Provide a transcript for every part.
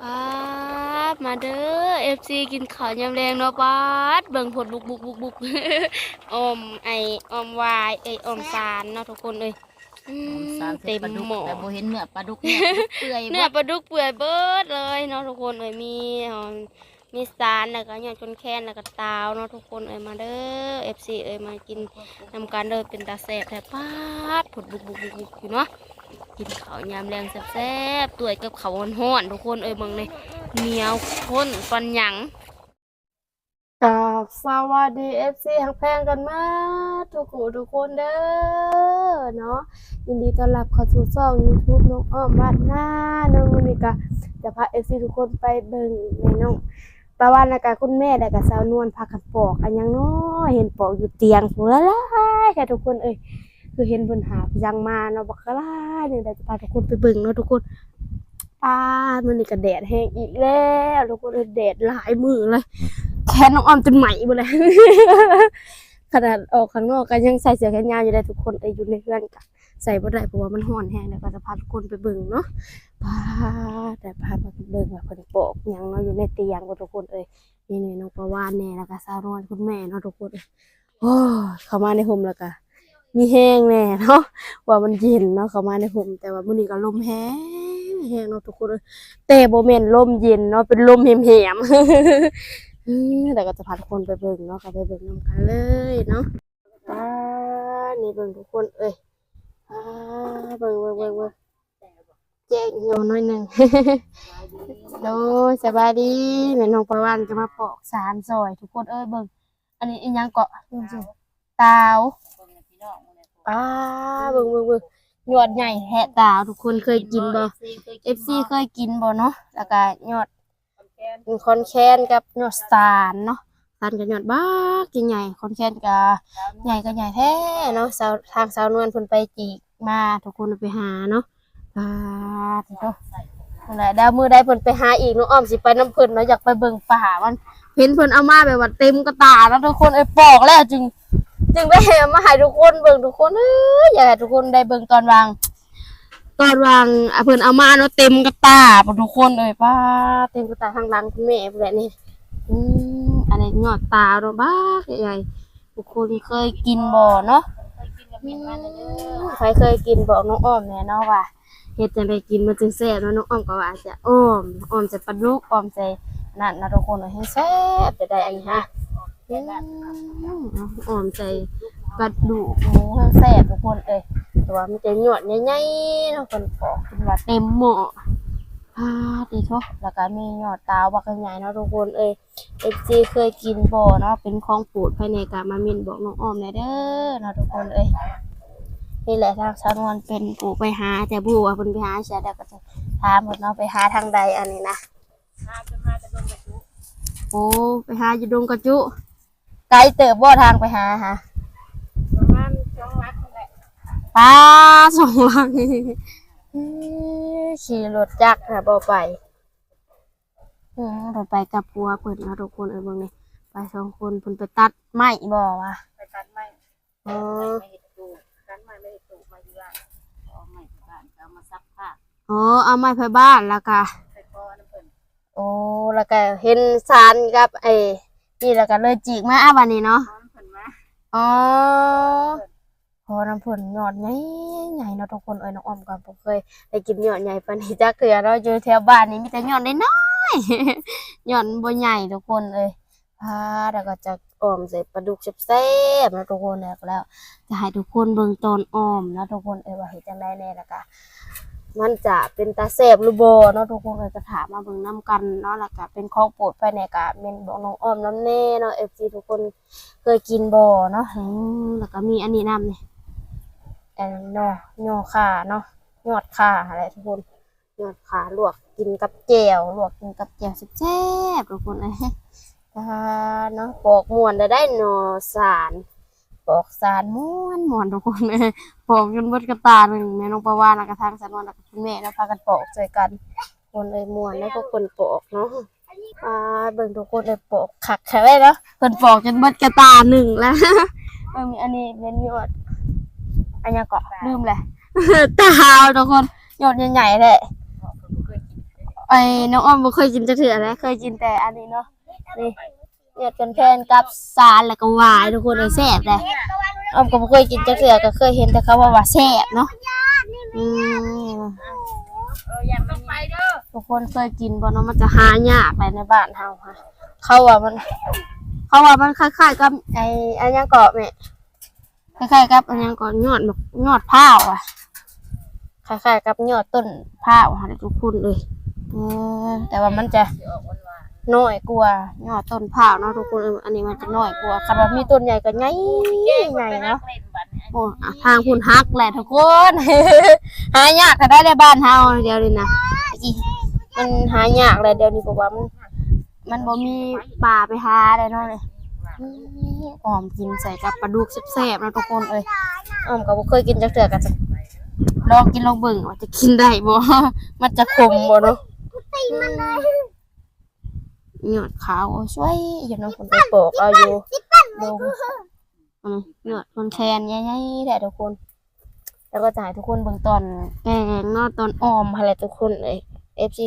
ป๊าดมาเด้อ FC กินข้าวยำแรงเนาะป๊าดเบิ่งผลบุกบุกบุกบุกอมไออมวายเอ้ยอมสารเนาะทุกคนเอ้ยอืมสารเต็มปลาดุกหม้อแต่บ่เห็นเนื้อปลาดุกเนี่ยเปื่อยเนื้อปลาดุกเปื่อยเบิดเลยเนาะทุกคนเอ้ยมีอ๋อมีสารแล้วก็หยอดจนแค้นแล้วก็ตาวเนาะทุกคนเอ้ยมาเด้อ FC เอ้ยมากินนำกันเด้อเป็นตาแซ่บแต่ป๊าดผลบุกบุกบุกบุกอยู่เนาะ กินข้าวยำแรงแซ่บๆตัวกับข้าวห้อนๆทุกคนเอ้ยเบิ่งเลยเหนียวข้นปันหยังกับสวัสดีเอฟซีฮักแพงกันมาทุกคนทุกคนเด้อเนาะยินดีต้อนรับเข้าสู่ช่อง YouTube น้องอ้อมบ้านหน้าน้องมนี้ก็จะพาเอฟซีทุกคนไปเบิ่งแม่น้องปาวันแล้วก็คุณแม่แล้วก็สาวนวลพากันปอก อันยังนาะเห็นปอกอยู่เตียงพุ่นละลายค่ะทุกคนเอ้ย คือเห็นเพิ่นหาบยังมาเนาะบักลาเนี่ยเดี๋ยวจะพาทุกคนไปเบิ่งเนาะทุกคนป้ามันนี่ก็แดดแห้งอีกแล้วทุกคนแดดหลายมือเลยแขนน้องออมจนไหมหมดเลยขนาดออกข้างนอกก็ยังใส่เสื้อแขนยาวอยู่เลยทุกคนแต่อยู่ในเพื่อนก็ใส่บ่ได้เพราะว่ามันร้อนแห้งแล้วก็จะพาทุกคนไปเบิ่งเนาะป้าแต่พาไปเบิ่งว่าเพิ่นโปอกยังเนาะอยู่ในเตียงบ่ทุกคนเอ้ยนี่ยน้องประวานแน่แล้วก็สาวนคุณแม่เนาะทุกคนเอ้ยโอ้เข้ามาในห่มแล้วก็ มีแห้งแน่เนาะว่ามันเย็นเนาะเข้ามาในห่มแต่ว่ามื้อนี้ก็ลมแห้งแห้งเนาะทุกคนแต่โบเมนลมเย็นเนาะเป็นลมเหี่ยมๆอืมแต่ก็จะพาทุกคนไปเบิ่งเนาะก็ไปเบิ่งนำกันเลยเนาะอ่านี่เบิ่งทุกคนเอ้ยอ่าเบิ่งเบิ่งเบิ่งเบิ่งแจ้งโยนหน่อยหนึ่งโดยสบายดีแม่น้องประวันจะมาปอกสารซอย ทุกคนเอ้ยเบิ่งอันนี้อีหยังเกาะตาว อ่าเบิ่งเบิ่งเบิ่งหยอดใหญ่แหะตาวทุกคนเคยกินบ่ FC เคยกินบ่เนาะแล้วก็ยอดคอนแคนกับยอดสารเนาะสารกับยอดบ้ากินใหญ่คอนแคนกับใหญ่ก็ใหญ่แท้เนาะสาวทางสาวนวลเพิ่นไปจีกมาทุกคนไปหาเนาะอ่าถูกนั่นแหละดาวมือได้เพิ่นไปหาอีกน้องอ้อมสิไปน้ำเพิ่นเนาะอยากไปเบิ่งป่ามันเห็นเพิ่นเอามาแบบว่าเต็มกระตาแล้วทุกคนไอ้ยปอกแล้วจึง จึงได้เอามาให้ทุกคนเบิ่งทุกคนเอ้ยอยากให้ทุกคนได้เบิ่งตอนวาง ตอนวางอะเพิ่นเอามาเนาะเต็มกระตาบ่ทุกคนเลยป้าเต็มกระตาทางหลังคุณแม่แบบนี้อืมอันนี้ยอดตาเนาะบ้าใหญ่ๆทุกคนเคยกินบ่เนาะใครเคยกินบอกน้องอ้อมแน่เนาะว่าเฮ็ดจังไดกินมันจึงแซ่บเนาะน้องอ้อมก็ว่าจะอ้อมอ้อมจะปลาดุกอ้อมใจนั่นนะทุกคนให้แซ่บจะได้อันนี้ฮะ อืมอ้อมใจกระดูกหมูให้แซ่บทุกคนเอ้ยแต่ว่ามันจะหยอดใหญ่ๆเนาะเป็นปอกเป็นว่าเต็มหม้ออ่าดีทุกแล้วก็มีหยอดตาวบักใหญ่เนาะทุกคนเอ้ยเอฟซีเคยกินบ่เนาะเป็นของโปรดภายในกามามินบอกน้องอ้อมแหน่เด้อเนาะทุกคนเอ้ยนี่แหละทางสาวนวลเป็นปู่ไปหาแต่บูว่าเพิ่นไปหาเสียแล้วก็จะถามเพิ่นเนาะไปหาทางใดอันนี้นะโอ้ไปหาอยู่ดงกระจุ ไกลเติบบ่ทางไปหาฮะป้าสองลังขี่รถจักรค่ะบ่ไปเออเราไปกับพัวเพิ่นเอาทุกคนเอ้ยเบิ่งนี่ไปสองคนเพิ่นไปตัดไม้บ่วะไปตัดไม้อ๋อไม่เห็ดตูตัดไม้ไม่เห็ดตูมาอยู่ละเอาไม้ที่บ้านก็เอามาซักผ้าอ๋อเอาไม้ไผบ้านแล้วก็ใส่คอน้ำเพิ่นโอ้แล้วก็เห็นสารกับไอ้ นี่แล้วก็เลยจีกมาอะบัดนี้เนาะพร้อมเพิ่นมาอ๋อพอน้ำผลยอดใหญ่ใหญ่เนาะทุกคนเอ้ยน้องอ้อมก็บ่เคยได้กินยอดใหญ่ปานนี้จักเทื่อเนาะอยู่แถวบ้านนี้มีแต่ยอดน้อยๆยอดบ่ใหญ่ทุกคนเอ้ยพาแล้วก็จะอ้อมใส่ปลาดุกแซ่บๆนะทุกคนแล้วก็แล้วจะให้ทุกคนเบิ่งตอนอ้อมนะทุกคนเอ้ยว่าเฮ็ดจังไดแน่แล้วก็ มันจะเป็นตาแซ่บหรือบ่เนาะทุกคนเอ้ยก็ถามมาเบิ่งนํกันเนาะแล้วก็เป็นของโปรดภายในก็แม่นบอกน้องอ้อมน้ำแน่เนาะ FC ทุกคนเคยกินบ่เนาะแล้วก็มีอันนี้น้ำนี่อันนอยอขาเนาะยอดขาอะไรทุกคนยอดขาลวกกินกับแจ่วลวกกินกับแจ่วแซ่บๆทุกคนเอ้ยอ่าเนาะปอกม่วนได้ได้หนอสาร ปอกสารม่วนม่วนทุกคนเอ้ยปอกจนเบิดกระตาหนึ่งแม่น้องประวานแล้วก็ทางสานวนแล้วก็คุณแม่แล้วพากันปอกช่วยกันคนเอ้ยม่วนแล้วก็คนปอกเนาะอ่าเบิ่งทุกคนเลยปอกขักแค่ไว้เนาะเพิ่นปอกจนเบิดกระตาหนึ่งแล้วเออมีอันนี้เป็นยอดอันยังเกาะลืมเลยตาวทุกคนยอดใหญ่ๆแหละเพราะเพิ่นบ่เคยกินไอ้น้องอ้อมบ่เคยกินจะเถื่อนะเคยกินแต่อันนี้เนาะนี่เหยียดกันแพนกับสารแล้วก็หวายทุกคนเลยแซ่บเลยอ้อมก็บ่เคยกินจะเถื่อก็เคยเห็นแต่เขาว่าว่าแซ่บเนาะอืมเอออย่ามันไปเด้อทุกคนเคยกินบ่เนาะมันจะหายากไปในบ้านเฮาค่ะ เขาว่ามัน เขาว่ามันคล้ายๆกับไอ้อันยังเกาะแม่คล้ายๆกับอันยังเกาะยอดแบบยอดพร้าวอะคล้ายๆกับยอดต้นพร้าวค่ะทุกคนเลยเออแต่ว่ามันจะสิออกหวา นน้อยกว่ายอดต้นพร้าวเนาะทุกคนเอออันนี้มันจะน้อยกว่าคันว่ามีต้นใหญ่ก็ใหญ่ๆใหญ่เนาะเล่นบัดนี้โอ้อะทางคุณฮักแหละทุกคน หายากถ้าได้ในบ้านเฮาเดียวเลยนะอีมันหายากเลยเดี๋ยวนี้เพราะว่ามันมันบ่มีป่าไปหาได้เนาะเลยอืมออมกินใส่กับปลาดุกแซ่บๆเนาะทุกคนเอ้ยออมก็บ่เคยกินจักเทื่อก็จะลองกินลองเบิ่งว่าจะกินได้บ่มันจะขมบ่เนาะ หยอดขาวเอาช่วยอยู่เนาะคนไปปอกเอาอยู่ลงอืมหยอดคนแคนใหญ่ๆแท้ทุกคน แล้วก็จะให้ทุกคนเบิ่งตอนแกงเนาะตอนออมอะไรทุกคนเอ้ย FC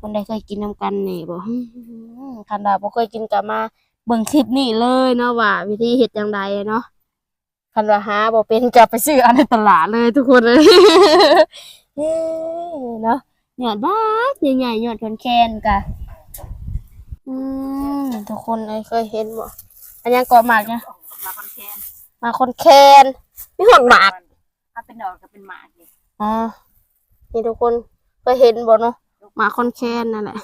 คนใดเคยกินน้ำกันนี่บ่ฮึ่มคันดาบ่เคยกินก็มาเบิ่งคลิปนี้เลยเนาะว่า วิธีเฮ็ดจังไดเนาะคันว่าหาบ่เป็นก็ไปซื้อเอันในตลาดเลยทุกคนเลยเฮ้เนาะยอดบักใหญ่ๆยอดคนแคนกะ อืมทุกคนเอ้ยเคยเห็นบ่อันยังก่อหมากเนี่ยมาคอนแคนหมากคนแคนมีหอดหมากถ้าเป็นดอกก็เป็นหมากนี่อ๋อนี่ทุกคนเคยเห็นบ่เนาะหมาคอนแคนนั่นแหละ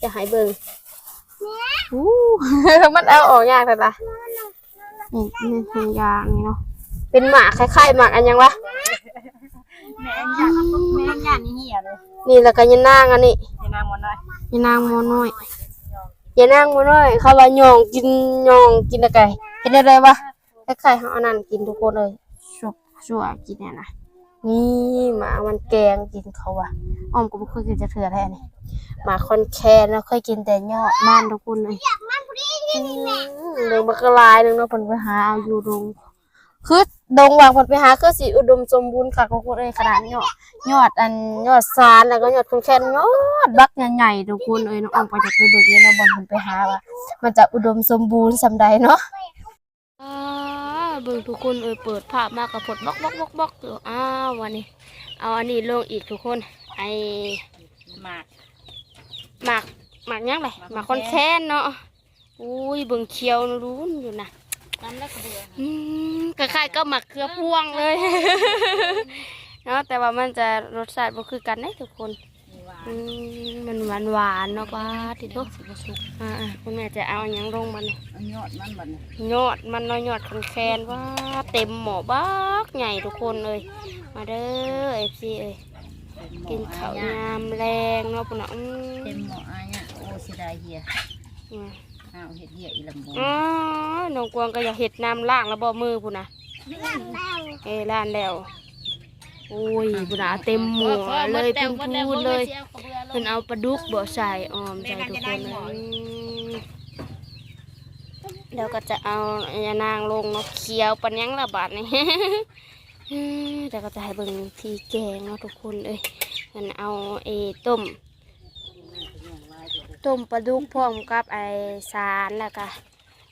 จะหายเบิ่งอู้มันเอาออกยากแต่ละนี่นี่คือยางนี่เนาะเป็นหมากคล้ายๆหมากอันยังวะ แม่งยานแม่งยานนี่เหี้ยเลยนี่แล้วก็ยันางอันนี้ให้นางมันหน่อยยันางโมน้อยยันางโมน้อย เขาว่าหยองกินหยองกินอะไรกินอะไรวะคล้ายๆเขาเอานั่นกินทุกคนเลยชุบชั่วกินเนี่ยนะนี่หมามันแกงกินเขาว่ะอ้อมก็บ่เคยกินจะเถื่อแท้นี่หมาคอนแคนแล้วเคยกินแต่ยอดมันทุกคนเลยอืมเลยบักกะลายหนึ่งเนาะเพิ่นไปหาเอาอยู่ดงคือ ดงวางเพิ่นไปหาคือสิอุดมสมบูรณ์ค่ะทุกคนเอ้ยขนาดยอดยอดอันยอดซานแล้วก็ยอดคนแคนยอดบักใหญ่ๆทุกคนเอ้ยน้องอ้อมก็จะไปเบิกเงินเนาะบ่เพิ่นไปหาว่ามันจะอุดมสมบูรณ์สำใดเนาะเบิ่งทุกคนเอ้ยเปิดภาพมากกับผดบล็อกบล็อกบล็อกบล็อกอยู่อ้าววันนี้ เอาอันนี้ลงอีกทุกคนไอหมากหมากหมากยังไงหมากคนแค้นเนาะอุ้ยเบิ่งเคียวนะรู้อยู่นะ น้ำแล้วก็เบื่ออืมคล้ายๆก็หมักเกลือพ่วงเลย เนาะแต่ว่ามันจะรสชาติบ่คือกันนะทุกคนหวานอืมมันหวานหวานๆเนาะป้าติโตอ่าๆคุณแม่จะเอาอันหยังลงมันยเอายอดมันบัดนี้ยอดมันเน้อยยอดคอนแคนว่าเต็มหมอบักใหญ่ทุกคนเลยมาเด้อเอฟซีเอ้ยกินข้าวยามแรงเนาะปุ่นน่ะอืมเต็มหม้ออาเนี่ยโอ้เสียดายเหี้ยอืม อ้าวเฮ็ดเหี้ยอีลำบงอ๋อน้องกวางก็อยากเห็ดน้ำล่างแล้วบ่มือปุ่นน่ะเอ้ยล้านแล้วโอ้ยปุ่นน่ะเต็มหมูเลยพูนพูนๆเลยเพิ่นเอาปลาดุกบ่ใส่ออมใส่ทุกคนเลยอืมแล้วก็จะเอายานางลงเนาะเคี้ยวปันยังละบาดนี่อืมแต่ก็จะให้เบิ่งทีแกงเนาะทุกคนเอ้ยมันเอาเอต้ม ต้มปลาดุกพร้อมกับไอสารแล้วก็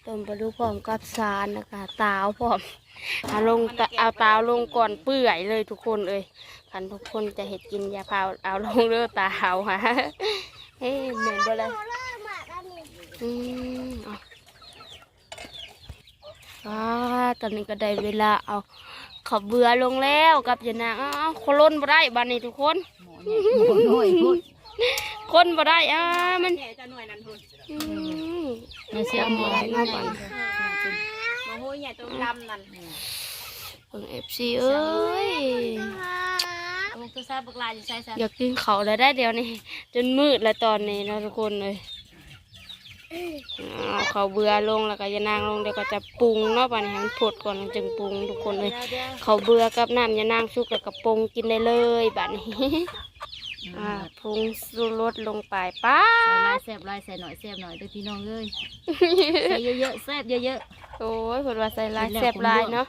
ต้มปลาดุกพร้อมกับสารแล้วก็ตาวพร้อมเอาลงตะเอาตาวลงก่อนเปื่อยเลยทุกคนเอ้ยคันทุกคนจะเห็ดกินอยาพาวเอาลงเรือตาวฮะเฮ้ยเหม็นบ่เลยอืมเอาว้าตอนนี้ก็ได้เวลาเอาขับเบื่อลงแล้วกับยานางอ้าวโคล้นบ่ได้บ้านนี้ทุกคนหม้อเนี่ยหม้อน้อยพูด คนบ่ได้อ่ามันแค่จะหน่วยนั้นพูดอืมไม่เสียหม้อได้น้อยเนาะมาหูใหญ่ตัวดำนั่นเบิ่งเอฟซีเอ้ยโอ้ตัวซาบักลาจะใส่ซะอยากกินเขาวแล้วได้เดี๋ยวนี้จนมืดแล้วตอนนี้เนาะทุกคนเลยเอาเขาวเบื่อลงแล้วก็จะนางลงเดี๋ยวก็จะปรุงเนาะป่านนี้ให้มันผดก่อนจึงปรุงทุกคนเลยเขาวเบื่อกับน้ำยานางชุกแล้วก็ปรุงกินได้เลยบัดนี้ อ่าปรุงสูรสลงไปป้าใส่ลายแซ่บลายใส่หน่อยแซ่บหน่อยเด้อพี่น้องเอ้ยใส่เยอะๆแซ่บเยอะโอ้ยเพิ่นว่าใส่ลายเห็นแล้วแซ่บลายผมด้วยเนาะ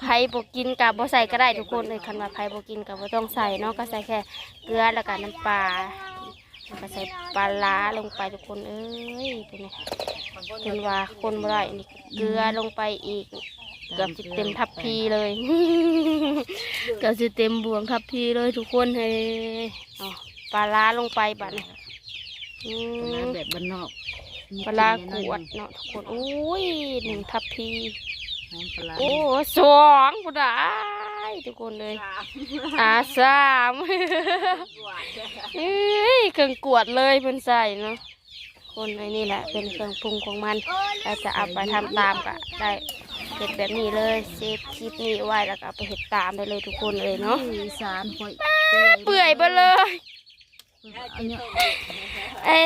ไผบ่กินกับบ่ใส่ก็ได้ทุกคนเลยคันว่าไผบ่กินกับบ่ต้องใส่เนาะก็ใส่แค่เกลือแล้วก็น้ำปลาแล้วก็ใส่ปลาร้าลงไปทุกคนเอ้ยเป็นไงเพิ่นว่าคนบ่ได้นี่เกลือลงไปอีกๆ เกือบสิเต็มทัพพีเลย เกือบสิเต็มบวงทัพพีเลยทุกคนเฮ้ยเอาปลาร้าลงไปบัดนี้อืปลาร้ามแบบบ้านนอกปลาร้ากวดเนาะทุกคนโอ้ยหนึ่งทัพพีหอมปลาร้าโอ้สองกูได้ทุกคนเลยอ่าสามเอ้ยเครื่องกวดเลยเพิ่นใส่เนาะคนไอ้นี่แหละเป็นเครื่องปรุงของมันเราจะเอาไปทำตามก็ได้ เห็ดแบบนี้เลยเซฟคลิปนี้ไว้แล้วก็เอาไปเห็ดตามได้เลยทุกคนเลยเนาะอีสานค่อยเปื่อยไปเลยอันเนี้ยเอ้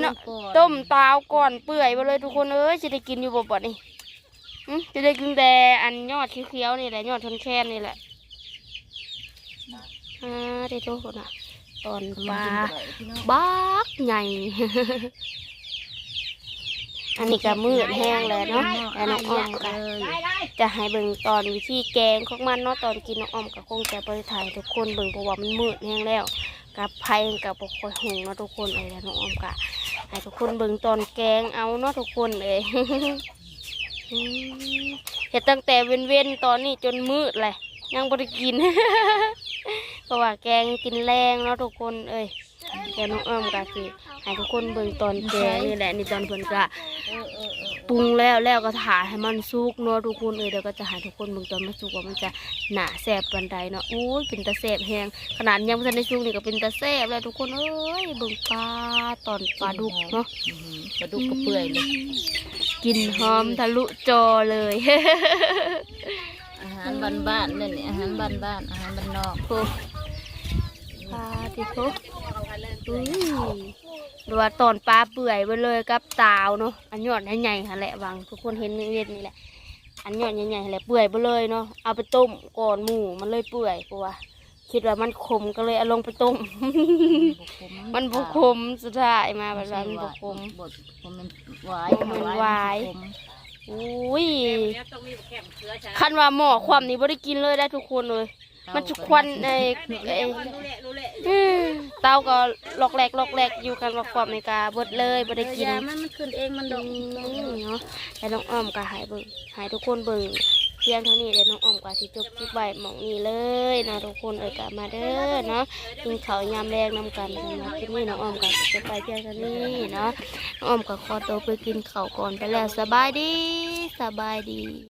เนาะต้มเตาวก่อนเปื่อยไปเลยทุกคนเอ้ยจะได้กินอยู่บ่บ่นี่หึจะได้กินแต่อันยอดเขียวๆนี่แหละยอดทนแคนนี่แหละอ่าเดี๋ยวทุกคนอะตอนปลาพี่น้องบักใหญ่ อันนี้ก็มืดแห้งแล้วเนาะแล้วน้องอ้อมก็จะให้เบิ่งตอนวิธีแกงของมันเนาะตอนกินน้องอ้อมก็คงจะไปถ่ายทุกคนเบิ่งเพราะว่ามันมืดแห้งแล้วกับไผ่กับปกคอยหงเนาะทุกคนเอ้ยแล้วน้องอ้อมก็ให้ทุกคนเบิ่งตอนแกงเอาเนาะทุกคนเอ้ยเห็ดตั้งแต่เว้นๆตอนนี้จนมืดเลยยังบ่ได้กินเพราะว่าแกงกินแรงเนาะทุกคนเอ้ย แกงน้องอ้อมก็คือให้ทุกคนเบิ่งตอนแกงนี่แหละนี่ตอนเพิ่นก็เออเออเออปรุงแล้วแล้วก็ถ่ายให้มันสุกเนาะทุกคนเอ้ยเดี๋ยวก็จะให้ทุกคนเบิ่งตอนมันสุกว่ามันจะหนาแซ่บปันใดเนาะโอ้ยเป็นตาแซ่บแฮงขนาดยังบ่ทันได้สุกนี่ก็เป็นตาแซ่บแล้วทุกคนเอ้ยเบิ่งปลาตอนปลาดุกเนาะอื้อหือปลาดุกก็เปื่อยเลยกลินหอมทะลุจอเลยอาหารบ้านๆนั่นนี่อาหารบ้านๆอาหารบ้านนอกโอ้ ปลาที่ทุกอุ้ยหรือว่าตอนปลาเปื่อยไปเลยกับตาวเนาะ อันยอดใหญ่ๆค่ะแหละบางทุกคนเห็นเวียนนี่แหละ อันยอดใหญ่ๆแหละเปื่อยไปเลยเนาะ เอาไปต้มก่อนหมูมันเลยเปื่อยกว่าคิดว่ามันขมก็เลยเอาลงไปต้ม มันบุคมสุดท้ายมาแบบนั้นบุคมบดผมมันหวายมันหวายขมอุ้ยคันว่าหมอความนี้บ่ได้กินเลยได้ทุกคนเลย มันจะควันในไอ้อืมเตาก็ลอกแหลกลอกแหลกอยู่กันว่าความในกาเบิดเลยบ่ได้กิน ยามันมันขึ้นเองมันดอือกมเนาะแล้วน้องอ้อมก็ใหายเบิ่งใหายทุกคนเบิ่งเพียงเท่านี้แล้วน้องอ้อมก็สิจบคลิปไว้หมองนี้เลยเนาะทุกคนเอ้ยก็มาเด้อเนาะกินข้าวยามแรงนำกันสำหรับคลิปนี้น้องอ้อมก็สิจบไปเพียงเท่านี้เนาะน้องอ้อมก็ขอตัวไปกินข้าวก่อนไปแล้วสบายดีสบายดี